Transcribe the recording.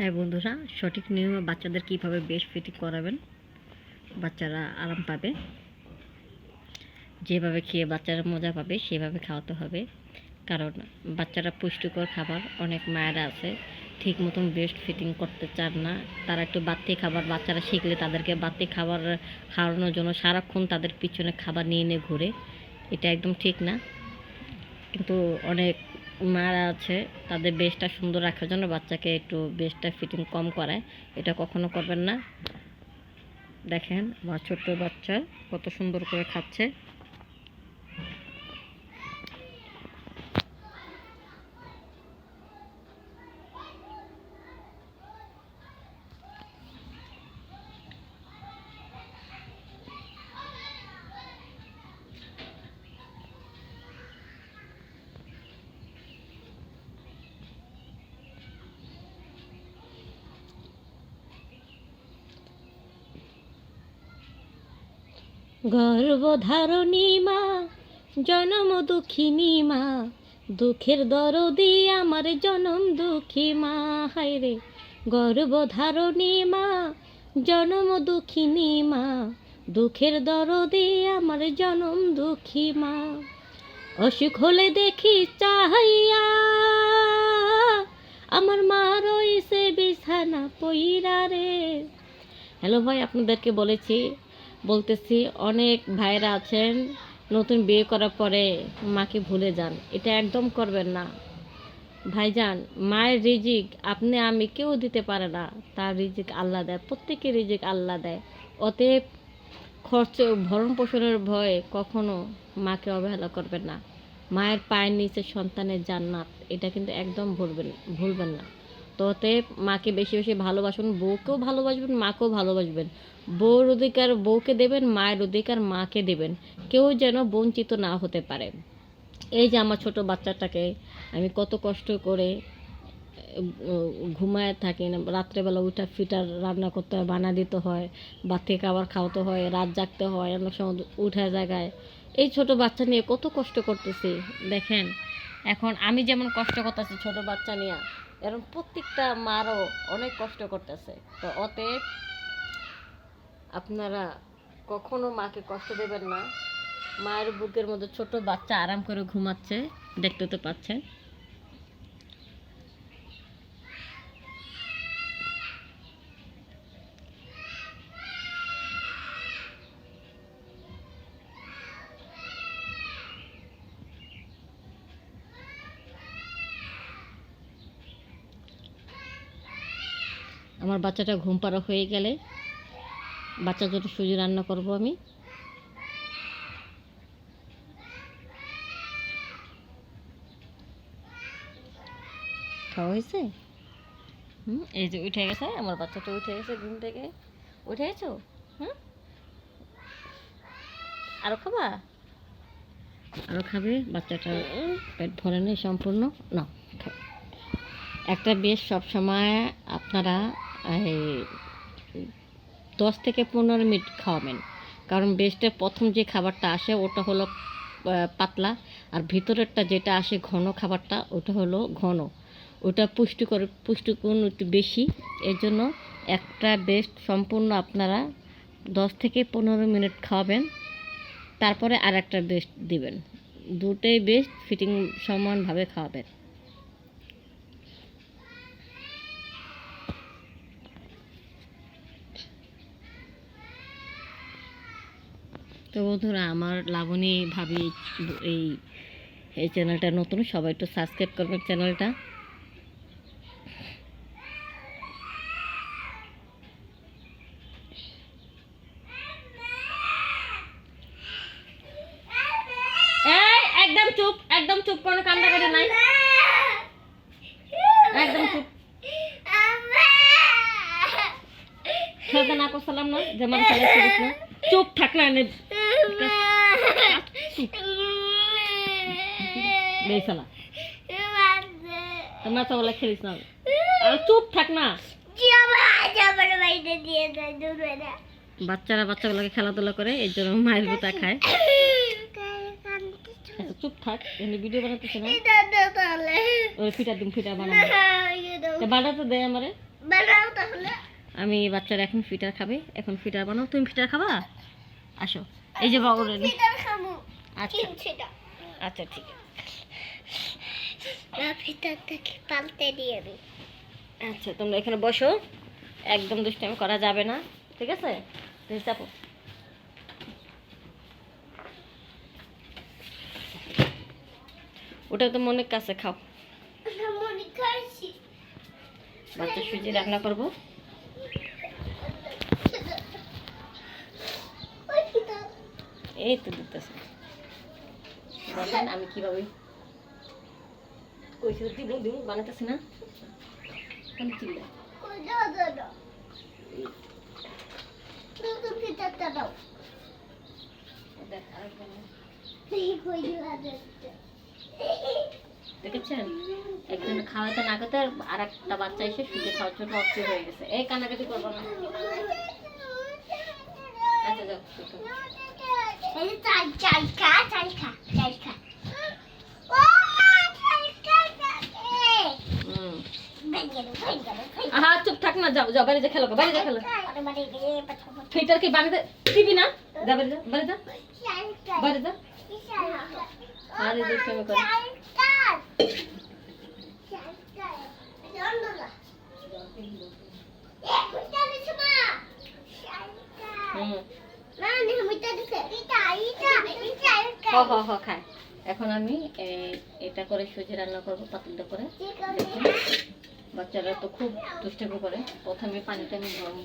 হ্যাঁ বন্ধুরা, সঠিক নিয়মে বাচ্চাদের কীভাবে বেশ ফিটিং করাবেন, বাচ্চারা আরাম পাবে। যেভাবে খেয়ে বাচ্চারা মজা পাবে, সেভাবে খাওয়াতে হবে। কারণ বাচ্চারা পুষ্টিকর খাবার, অনেক মায়েরা আছে, ঠিক মতন বেস্ট ফিটিং করতে চান না। তারা একটু বাড়তি খাবার বাচ্চারা শিখলে তাদেরকে বাড়তি খাবার খাওয়ানোর জন্য সারাক্ষণ তাদের পিছনে খাবার নিয়ে নিয়ে ঘুরে, এটা একদম ঠিক না। কিন্তু অনেক মারা আছে, তাদের বেশটা সুন্দর রাখার জন্য বাচ্চাকে একটু বেশটা ফিটিং কম করায়। এটা কখনো করবেন না। দেখেন আমার ছোট্ট বাচ্চা কত সুন্দর করে খাচ্ছে। গর্ভধারণী মা, জনম দুঃখিনী মা, দুঃখের দরদি আমার জনম দুঃখী মা, হায় রে। গর্ভধারণী মা, জনম দুঃখিনী মা, দুঃখের দরদি আমার জনম দুঃখী মা। অসুখ হলে দেখি চাহাইয়া, আমার মা রয়েছে বিছানা পইরা রে। হ্যালো ভাই, আপনাদেরকে বলেছি বলতেছি, অনেক ভাইরা আছেন, নতুন বিয়ে করার পরে মাকে ভুলে যান। এটা একদম করবেন না। ভাইজান, মায়ের রিজিক আপনি আমি কেউ দিতে পারে না। তার রিজিক আল্লাহ দেয় প্রত্যেকের রিজিক আল্লাহ দেয়। অতএব খরচ ভরণ পোষণের ভয়ে কখনো মাকে অবহেলা করবেন না। মায়ের পায়ের নিচে সন্তানের জান্নাত, এটা কিন্তু একদম ভুলবেন ভুলবেন না। তো মাকে বেশি বেশি ভালোবাসুন, বউকেও ভালোবাসবেন, মাকেও ভালোবাসবেন। বউর অধিকার বউকে দেবেন, মায়ের অধিকার মাকে দেবেন। কেউ যেন বঞ্চিত না হতে পারে। এই যে আমার ছোট বাচ্চাটাকে আমি কত কষ্ট করে ঘুমায় থাকি না রাত্রেবেলা উঠা ফিটার রান্না করতে হয়, বানা দিতে হয় বাতি খাবার খাওয়াতে হয়, রাত জাগতে হয়, অনেক সময় উঠা জায়গায় এই ছোট বাচ্চা নিয়ে কত কষ্ট করতেছি, দেখেন। এখন আমি যেমন কষ্ট করতেছি ছোট বাচ্চা নিয়ে এরকম প্রত্যেকটা মারও অনেক কষ্ট করতেছে। তো অতএব আপনারা কখনো মাকে কষ্ট দেবেন না। মায়ের বুকের মধ্যে ছোট বাচ্চা আরাম করে ঘুমাচ্ছে, দেখতে তো পাচ্ছেন। আমার বাচ্চাটা ঘুম পাড়া হয়ে গেলে বাচ্চার জন্য সুজি রান্না করব আমি। খাওয়া হয়েছে? হুম, এই যে উঠে গেছে, আমার বাচ্চাটা উঠে গেছে ঘুম থেকে। উঠে গেছো? হুম? আরও খাবা? আরও খাবে, বাচ্চাটা পেট ভরে নেই সম্পূর্ণ। না। একটা বেশ সবসময় আপনারা দশ থেকে পনেরো মিনিট খাওয়াবেন। কারণ বেস্টের প্রথম যে খাবারটা আসে, ওটা হলো পাতলা। আর ভিতরেরটা যেটা আসে ঘন খাবারটা, ওটা হলো ঘন। ওটা পুষ্টিকর, পুষ্টিগুণ একটু বেশি। এর জন্য একটা বেস্ট সম্পূর্ণ আপনারা দশ থেকে পনেরো মিনিট খাওয়াবেন। তারপরে আর একটা বেস্ট দিবেন। দুটোই বেস্ট ফিটিং সমানভাবে খাওয়াবেন। তো বন্ধুরা, আমার লাবণী ভাবি এই এই চ্যানেলটা নতুন, সবাই একটু সাবস্ক্রাইব করবেন চ্যানেলটা। একদম চুপ একদম চুপ, কোনো নাই। একদম চুপ। না চুপ থাক না তোমরা তো বলে খেলিস না। আর চুপ থাক না। বাচ্চারা বাচ্চাগুলোকে খেলাধুলা করে এর জন্য মায়ের গুতা খায়। আচ্ছা, চুপ থাক এমনি ভিডিও বানাতেছে না। ওই ফিটা দিন ফিটা বানাবো। তা বানাতে দেয় আমারে। বানাও তাহলে। আমি বাচ্চারা এখন ফিটার খাবে। এখন ফিটার বানাও তুমি ফিটার খাবা? আসো। এই যে খামু। আচ্ছা। আচ্ছা ঠিক আছে। আচ্ছা তোমরা এখানে বসো। একদম দুষ্টামি করা যাবে না ঠিক আছে? চাপো। ওটা তো মনের কাছে খাও। মনে খাইছি বাচ্চা সুজি রান্না করব ওই ফিটার এই তো দিতেছে। দেখেন আমি কীভাবে কইছে তো দিব দিব বানাতেছি না? আমি চিল্লা দেখেছেন? একজন খাওয়াতে না খাওয়াতে আর একটা বাচ্চা এসে সুজি খাওয়ার জন্য অস্থির হয়ে গেছে। এই কান্নাকাটি করব না। আহা চুপ থাক না যাও যাও বাড়ি যা খেলো গো, বাড়ি খেলো। ফিটার কি বাড়িতে দিবি না? যা বাড়ি যা বাড়ি যা। চাই চাই যা। আরে দুষ্টামি করে। খায় এখন আমি এটা করে সুজি রান্না করব, পাতলটা করে। বাচ্চারা তো খুব দুষ্টামি করে। প্রথমে পানিটা আমি গরম।